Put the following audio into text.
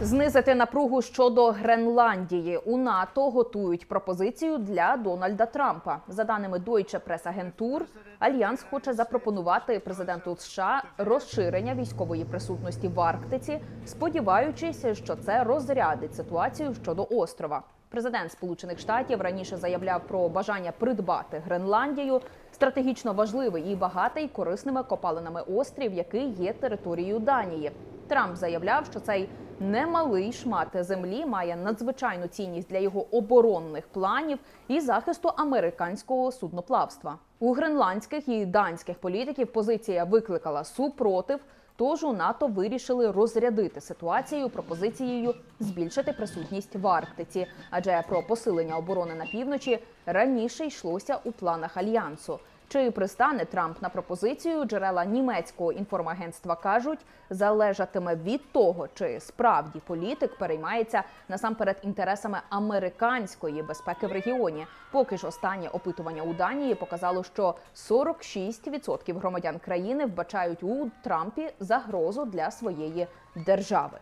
Знизити напругу щодо Гренландії у НАТО готують пропозицію для Дональда Трампа. За даними Deutsche прес-агентур, альянс хоче запропонувати президенту США розширення військової присутності в Арктиці, сподіваючись, що це розрядить ситуацію щодо острова. Президент Сполучених Штатів раніше заявляв про бажання придбати Гренландію, стратегічно важливий і багатий корисними копалинами острів, який є територією Данії. Трамп заявляв, що цей немалий шмат землі має надзвичайну цінність для його оборонних планів і захисту американського судноплавства. У гренландських і данських політиків позиція викликала супротив. Тож у НАТО вирішили розрядити ситуацію пропозицією збільшити присутність в Арктиці, адже про посилення оборони на півночі раніше йшлося у планах альянсу. Чи пристане Трамп на пропозицію? Джерела німецького інформагентства кажуть, залежатиме від того, чи справді політик переймається насамперед інтересами американської безпеки в регіоні. Поки ж останнє опитування у Данії показало, що 46% громадян країни вбачають у Трампі загрозу для своєї держави.